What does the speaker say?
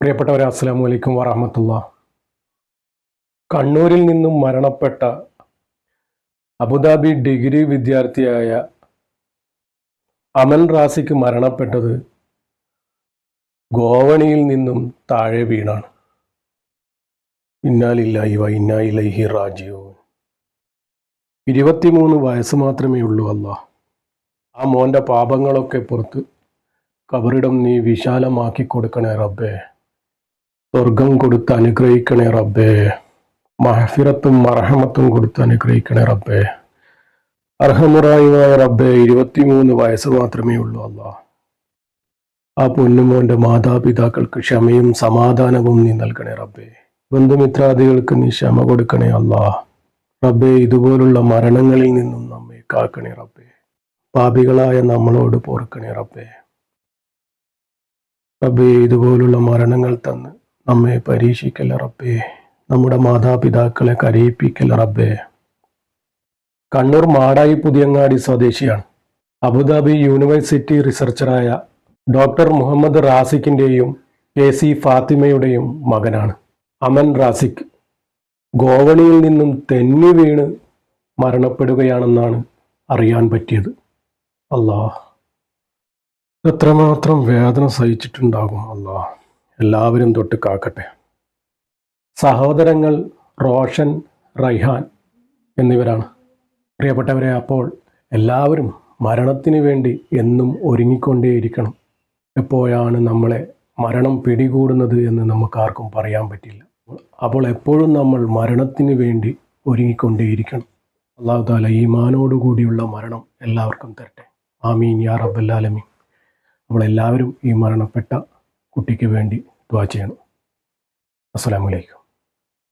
പ്രിയപ്പെട്ടവരെ അസ്സാം വലൈക്കും വറഹമത്തുള്ള. കണ്ണൂരിൽ നിന്നും മരണപ്പെട്ട അബുദാബി ഡിഗ്രി വിദ്യാർത്ഥിയായ അമൽ റാസിക്ക് മരണപ്പെട്ടത് ഗോവണിയിൽ നിന്നും താഴെ വീണാണ്. ഇന്നാലില്ലായി വ ഇന്നായിലൈഹി റാജിയോ ഇരുപത്തിമൂന്ന് വയസ്സ് മാത്രമേ ഉള്ളൂ അല്ല ആ മോന്റെ പാപങ്ങളൊക്കെ പുറത്ത് കബറിടം നീ വിശാലമാക്കി കൊടുക്കണേ റബ്ബേ. സ്വർഗം കൊടുത്ത് അനുഗ്രഹിക്കണേ റബ്ബേ. മഹഫിറത്തും മറഹമത്തും കൊടുത്ത് അനുഗ്രഹിക്കണേ റബ്ബേ. അർഹമുറായുമായ റബ്ബേ ഇരുപത്തിമൂന്ന് വയസ്സ് മാത്രമേ ഉള്ളൂ അല്ല. ആ പൊന്നുമോന്റെ മാതാപിതാക്കൾക്ക് ക്ഷമയും സമാധാനവും നീ നൽകണേ റബ്ബേ. ബന്ധുമിത്രാദികൾക്ക് നീ ക്ഷമ കൊടുക്കണേ അല്ല. റബ്ബേ ഇതുപോലുള്ള മരണങ്ങളിൽ നിന്നും നമ്മെ കാക്കണേ റബ്ബേ. പാപികളായ നമ്മളോട് പോർക്കണേ റബ്ബേ. റബ്ബേ ഇതുപോലുള്ള മരണങ്ങൾ തന്ന് നമ്മെ പരീക്ഷിക്കല്ല റബ്ബേ. നമ്മുടെ മാതാപിതാക്കളെ കരയിപ്പിക്കല്ല റബ്ബേ. കണ്ണൂർ മാടായി പുതിയങ്ങാടി സ്വദേശിയാണ്. അബുദാബി യൂണിവേഴ്സിറ്റി റിസർച്ചറായ ഡോക്ടർ മുഹമ്മദ് റാസിഖിന്റെയും കെ സി ഫാത്തിമയുടെയും മകനാണ്. അമൻ റാസിഖ് ഗോവണിയിൽ നിന്നും തെന്നി വീണ് മരണപ്പെടുകയാണെന്നാണ് അറിയാൻ പറ്റിയത്. അല്ലാ എത്രമാത്രം വേദന സഹിച്ചിട്ടുണ്ടാകും അല്ലാ എല്ലാവരും തൊട്ട് കാക്കട്ടെ. സഹോദരങ്ങൾ റോഷൻ റൈഹാൻ എന്നിവരാണ്. പ്രിയപ്പെട്ടവരെ അപ്പോൾ എല്ലാവരും മരണത്തിന് വേണ്ടി എന്നും ഒരുങ്ങിക്കൊണ്ടേയിരിക്കണം. എപ്പോഴാണ് നമ്മളെ മരണം പിടികൂടുന്നത് എന്ന് നമുക്കാർക്കും പറയാൻ പറ്റില്ല. അപ്പോൾ എപ്പോഴും നമ്മൾ മരണത്തിന് വേണ്ടി ഒരുങ്ങിക്കൊണ്ടേയിരിക്കണം. അള്ളാഹു താല ഈമാനോടുകൂടിയുള്ള മരണം എല്ലാവർക്കും തരട്ടെ. ആമീൻ യാ റബ്ബല്ലാലമീൻ നമ്മളെല്ലാവരും ഈ മരണപ്പെട്ട കുട്ടിക്ക് വേണ്ടി ദ്വാ ചെയ്യണം. അസ്സലാമു അലൈക്കും.